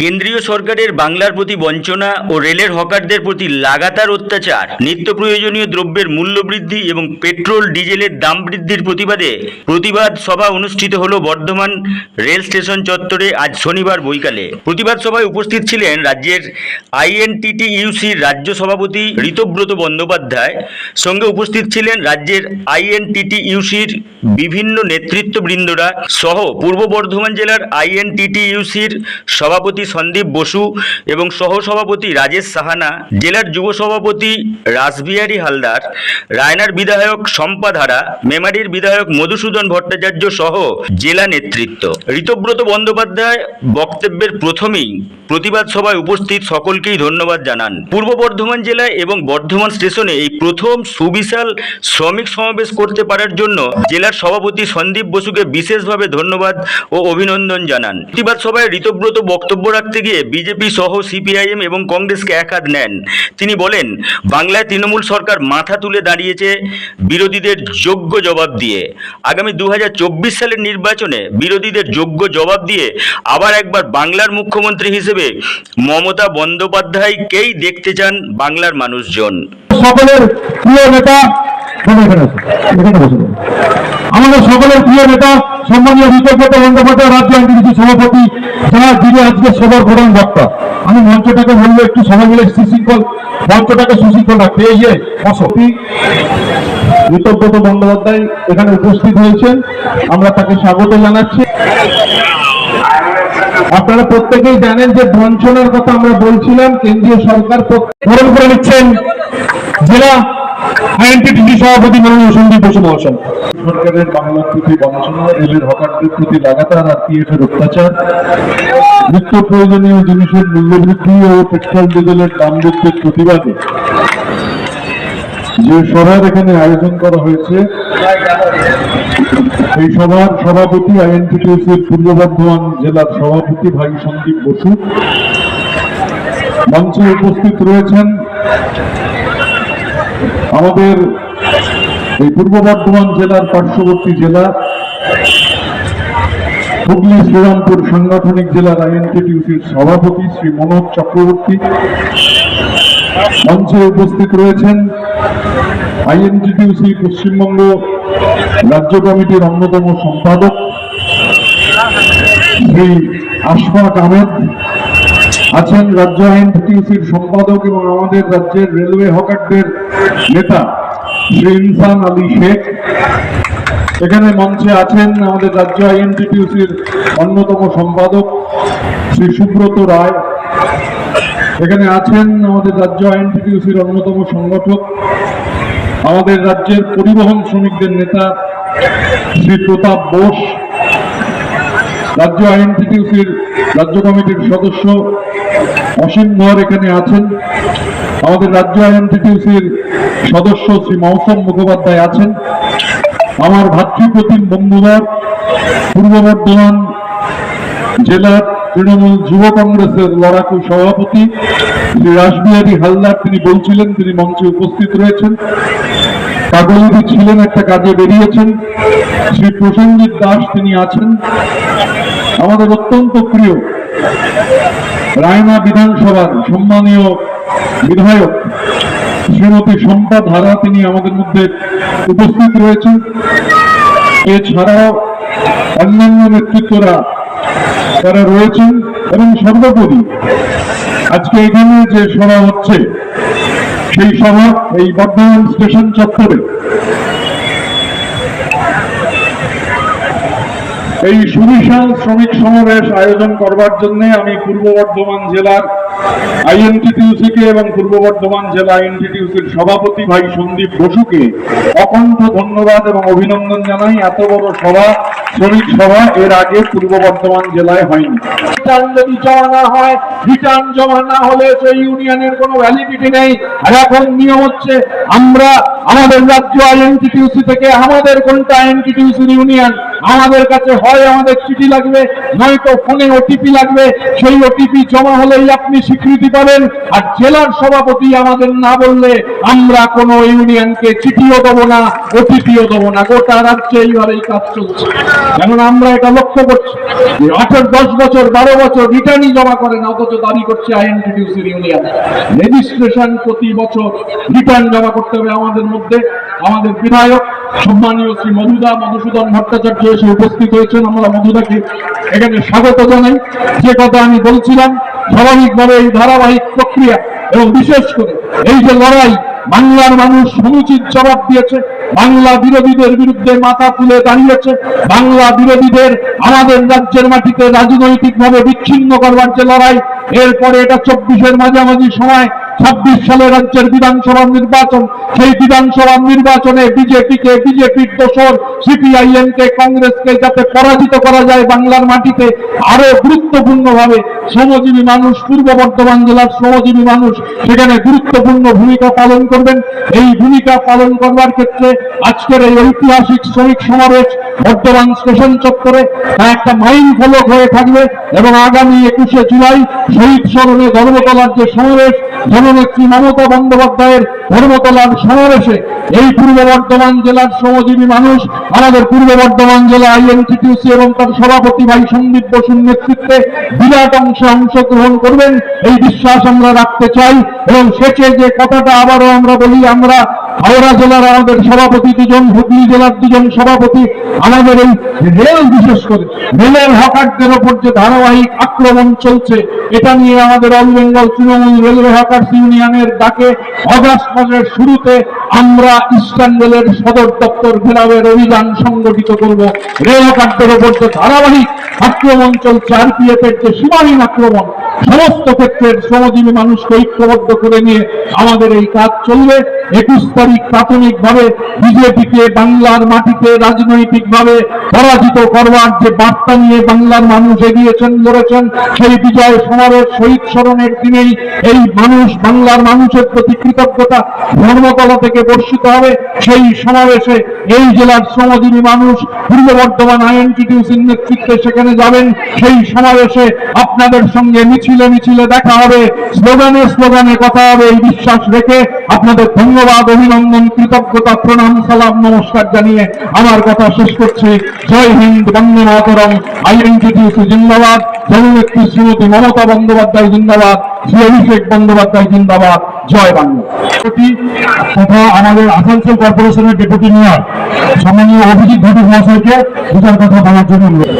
কেন্দ্রীয় সরকারের বাংলার প্রতি বঞ্চনা ও রেলের হকারদের প্রতি লাগাতার অত্যাচার, নিত্য প্রয়োজনীয় দ্রব্যের মূল্য বৃদ্ধি এবং পেট্রোল, ডিজেলের দাম বৃদ্ধির প্রতিবাদে প্রতিবাদ সভা অনুষ্ঠিত হল বর্ধমান রেল স্টেশন চত্বরে আজ শনিবার বৈকালে। প্রতিবাদ সভায় উপস্থিত ছিলেন রাজ্যের আইএনটিটি ইউসির রাজ্য সভাপতি ঋতব্রত বন্দ্যোপাধ্যায়। সঙ্গে উপস্থিত ছিলেন রাজ্যের আইএনটিটি ইউসির বিভিন্ন নেতৃত্ববৃন্দরা সহ পূর্ব বর্ধমান জেলার আইএনটিটি ইউসির সভাপতি সন্দীপ বসু এবং সহসভাপতি রাজেশ সাহানা, জেলার যুব সভাপতি রাসবিহারী হালদার, রায়নার বিধায়ক শম্পা ধারা, মেমারির বিধায়ক মধুসূদন ভট্টাচার্য সহ জেলা নেতৃত্ব। ঋতব্রত বন্দ্যোপাধ্যায় বক্তব্যের প্রথমেই প্রতিবাদ সভায় উপস্থিত সকলকেই ধন্যবাদ জানান। পূর্ব বর্ধমান জেলায় এবং বর্ধমান স্টেশনে এই প্রথম সুবিশাল শ্রমিক সমাবেশ করতে পারার জন্য জেলার সভাপতি সন্দীপ বসুকে বিশেষভাবে ধন্যবাদ ও অভিনন্দন জানান। প্রতিবাদ সভায় ঋতব্রত বক্তব্য রাখতে গিয়ে বিজেপি সহ সিপিআইএম এবং কংগ্রেসকে এক হাত নেন তিনি বলেন, বাংলায় তৃণমূল সরকার মাথা তুলে দাঁড়িয়েছে বিরোধীদের যোগ্য জবাব দিয়ে আগামী দু সালের নির্বাচনে বিরোধীদের যোগ্য জবাব দিয়ে আবার একবার বাংলার মুখ্যমন্ত্রী হিসেবে মমতা বন্দ্যোপাধ্যায়কেই দেখতে চান বাংলার মানুষজন সকলের প্রিয় নেতা। আমাদের সকলের প্রিয় নেতা সম্মানীয় ঋতব্রত বন্দ্যোপাধ্যায়, রাজ্য আইনজীবী সভাপতি, যারা যিনি আজকে সবার প্রধান বক্তা, আমি মঞ্চটাকে বলব একটু সবাই মিলে সুশৃঙ্খল, মঞ্চটাকে সুশৃঙ্খল রাখতে। এই যে বসতি ঋতব্রত বন্দ্যোপাধ্যায় এখানে উপস্থিত হয়েছেন। আমরা তাকে স্বাগত জানাচ্ছি। আপনারা প্রত্যেকেই জানেন যে বঞ্চনার কথা আমরা বলছিলাম, কেন্দ্রীয় সরকার গ্রহণ করে নিচ্ছেন জেলা আইএনটিটিসি সভাপতি মাননীয় সন্দীপ বসু মহাশয়। সরকারের বাংলার প্রতি বঞ্চনা, রেলের হকারদের প্রতি লাগাতার আর পিএফের অত্যাচার নিত্য প্রয়োজনীয় জিনিসের মূল্যবৃদ্ধি ও পেট্রোল ডিজেলের দাম বৃদ্ধির প্রতিবাদে যে সভার এখানে আয়োজন করা হয়েছে এই সভার সভাপতি আইএনটিটিউসির পূর্ব বর্ধমান জেলার সভাপতি ভাই সন্দীপ বসু। মঞ্চে উপস্থিত রয়েছেন আমাদের এই পূর্ব বর্ধমান জেলার পার্শ্ববর্তী জেলা, হুগলি, শ্রীরামপুর সাংগঠনিক জেলার আইএনটিটিউসির সভাপতি শ্রী মনোজ চক্রবর্তী। মঞ্চে উপস্থিত রয়েছেন আইএনটিটিউসি পশ্চিমবঙ্গ রাজ্য কমিটির অন্যতম সম্পাদক শ্রী আশফাক আহমেদ। আছেন রাজ্য আইএনটিটিউসির সম্পাদক এবং আমাদের রাজ্যের রেলওয়ে হকারদের নেতা। শ্রী ইনসান আলী শেখ। এখানে মঞ্চে আছেন আমাদের রাজ্য আইএনটিটিউসির অন্যতম সম্পাদক শ্রী সুব্রত রায়। এখানে আছেন আমাদের রাজ্য আইএনটিটিউসির অন্যতম সংগঠক, আমাদের রাজ্যের পরিবহন শ্রমিকদের নেতা শ্রী প্রতাপ বোস, রাজ্য আইএনটিটিউসির রাজ্য কমিটির সদস্য অসীম ধর এখানে আছেন। আমাদের রাজ্য আইএনটিটিউসির সদস্য শ্রী মৌসম মুখোপাধ্যায় আছেন। আমার ভাতৃপ্রতিম বন্ধুবার, পূর্ব বর্ধমান জেলার তৃণমূল যুব কংগ্রেসের লড়াকু সভাপতি শ্রী রাসবিহারী হালদার, তিনি বলছিলেন তিনি মঞ্চে উপস্থিত রয়েছেন। কাগজী ছিলেন একটা কাজে বেরিয়েছেন। শ্রী প্রসেনজিৎ দাস তিনি আছেন। আমাদের অত্যন্ত প্রিয় রায়না বিধানসভার সম্মানীয় বিধায়ক শ্রীমতী শম্পা ধারা, তিনি আমাদের মধ্যে উপস্থিত রয়েছেন। এছাড়াও অন্যান্য নেতৃত্বরা তারা রয়েছেন এবং সর্বোপরি আজকে এখানে যে সভা হচ্ছে, সেই সভা, এই বর্ধমান স্টেশন চত্বরে এই সুবিশাল শ্রমিক সমাবেশ আয়োজন করবার জন্য আমি পূর্ব বর্ধমান জেলার আইএনটিটিউসিকে এবং পূর্ব বর্ধমান জেলা আইএনটিটিউসির সভাপতি ভাই সন্দীপ বসুকে অকণ্ঠ ধন্যবাদ এবং অভিনন্দন জানাই। এত বড় সভা, শ্রমিক সভা এর আগে পূর্ব বর্ধমান জেলায় হয়নি। রিটার্ন যদি জমা না হয়, রিটার্ন জমা না হলে সেই ইউনিয়নের কোনো ভ্যালিডিটি নেই। এখন নিয়ম হচ্ছে, আমরা আমাদের রাজ্য আইএনটিটিউসি থেকে আমাদের কোনটা আইএনটিটিউসির ইউনিয়ন আমাদের কাছে হয়, আমাদের চিঠি লাগবে, নয়তো ফোনে ওটিপি লাগবে, সেই ওটিপি জমা হলেই আপনি স্বীকৃতি পাবেন। আর জেলার সভাপতি আমাদের না বললে আমরা কোনো ইউনিয়নকে চিঠিও দেবো না ওটিপিও দেবো না। গোটা রাজ্যে এইভাবেই কাজ চলছে। যেমন আমরা এটা লক্ষ্য করছি আঠারো, দশ বছর, বারো বছর রিটার্নই জমা করে না, অথচ দাবি করছে আইএনটিডিউসির ইউনিয়ন। রেজিস্ট্রেশন প্রতি বছর রিটার্ন জমা করতে হবে আমাদের মধ্যে। আমাদের বিধায়ক সম্মানীয় শ্রী মধুদা মধুসূদন ভট্টাচার্য এসে উপস্থিত হয়েছেন। আমরা মধুদাকে এখানে স্বাগত জানাই। যে কথা আমি বলছিলাম, স্বাভাবিকভাবে এই ধারাবাহিক প্রক্রিয়া এবং বিশেষ করে এই যে লড়াই, বাংলার মানুষ সমুচিত জবাব দিয়েছে, বাংলা বিরোধীদের বিরুদ্ধে মাথা তুলে দাঁড়িয়েছে, বাংলা বিরোধীদের আমাদের রাজ্যের মাটিতে রাজনৈতিকভাবে বিচ্ছিন্ন করবার যে লড়াই, এরপরে এটা চব্বিশের মাঝামাঝি সময় সালে রাজ্যের বিধানসভা নির্বাচন, সেই বিধানসভা নির্বাচনে বিজেপিকে বিজেপির দোষর সিপিআইএম কে কংগ্রেসকে যাতে পরাজিত করা যায় বাংলার মাটিতে আরও গুরুত্বপূর্ণ ভাবে শ্রমজীবী মানুষ, পূর্ব বর্ধমান জেলার শ্রমজীবী মানুষ, সেখানে গুরুত্বপূর্ণ ভূমিকা পালন করবেন। এই ভূমিকা পালন করবার ক্ষেত্রে আজকের এই ঐতিহাসিক শ্রমিক সমাবেশ বর্ধমান স্টেশন চত্বরে একটা মাইল ফলক হয়ে থাকবে এবং আগামী একুশে জুলাই শহীদ স্মরণে ধর্মতলার যে সমাবেশ জননেত্রী মমতা বন্দ্যোপাধ্যায়ের ধর্মতলার সমাবেশে এই পূর্ব বর্ধমান জেলার শ্রমজীবী মানুষ, আমাদের পূর্ব বর্ধমান জেলা আইএনটিটিউসি এবং তার সভাপতি ভাই সন্দীপ বসুর নেতৃত্বে বিরাট অংশে অংশগ্রহণ করবেন। এই বিশ্বাস আমরা রাখতে চাই এবং শেষে যে কথাটা আবারও আমরা বলি, আমরা হাওড়া জেলার আমাদের সভাপতি দুজন, হুগলি জেলার দুজন সভাপতি আমাদের এই রেল বিশেষ করে। রেলের হকারদের ওপর যে ধারাবাহিক আক্রমণ চলছে, এটা নিয়ে আমাদের all Bengal Trinamool railway hawkers ইউনিয়নের ডাকে অগাস্ট মাসের শুরুতে আমরা ইস্টার্ন রেলের সদর দপ্তর ঘেরাওয়ের অভিযান সংগঠিত করব। রেল হকারদের ওপর যে ধারাবাহিক আক্রমণ চলছে, আরপিএফ এর যে সীমাহীন আক্রমণ, সমস্ত ক্ষেত্রের শ্রমজীবী মানুষকে ঐক্যবদ্ধ করে নিয়ে আমাদের এই কাজ চলবে। একুশ তারিখ প্রাথমিকভাবে বিজেপিকে বাংলার মাটিতে রাজনৈতিকভাবে পরাজিত করবার যে বার্তা নিয়ে বাংলার মানুষ এগিয়েছেন, লড়েছেন, সেই বিজয় সমাবেশ শহীদ স্মরণের দিনেই এই মানুষ বাংলার মানুষের প্রতি কৃতজ্ঞতা ধর্মতলা থেকে বর্ষিত হবে। সেই সমাবেশে এই জেলার শ্রমজীবী মানুষ, পূর্ব বর্ধমান আইএনটিটিউসির নেতৃত্বে সেখানে যাবেন। সেই সমাবেশে আপনাদের সঙ্গে মিছিলে মিছিলে দেখা হবে, স্লোগানে স্লোগানে কথা হবে, এই বিশ্বাস রেখে আপনাদের ধন্যবাদ। অভিনন্দন, কৃতজ্ঞতা, প্রণাম, সালাম, নমস্কার জানিয়ে আমার কথা শেষ করছি। জয় হিন্দ, বন্দে মাতরম আইএনটিটিউসি জিন্দাবাদ। জননেত্রী শ্রীমতী মমতা বন্দ্যোপাধ্যায় জিন্দাবাদ, শ্রী অভিষেক বন্দ্যোপাধ্যায় জিন্দাবাদ। জয় বাংলা। তথা আমাদের আসানসোল কর্পোরেশনের ডেপুটি মেয়র সম্মানীয় অভিজিৎ ঘটক মহাশয়কে দুটার কথা বলার জন্য অনুরোধ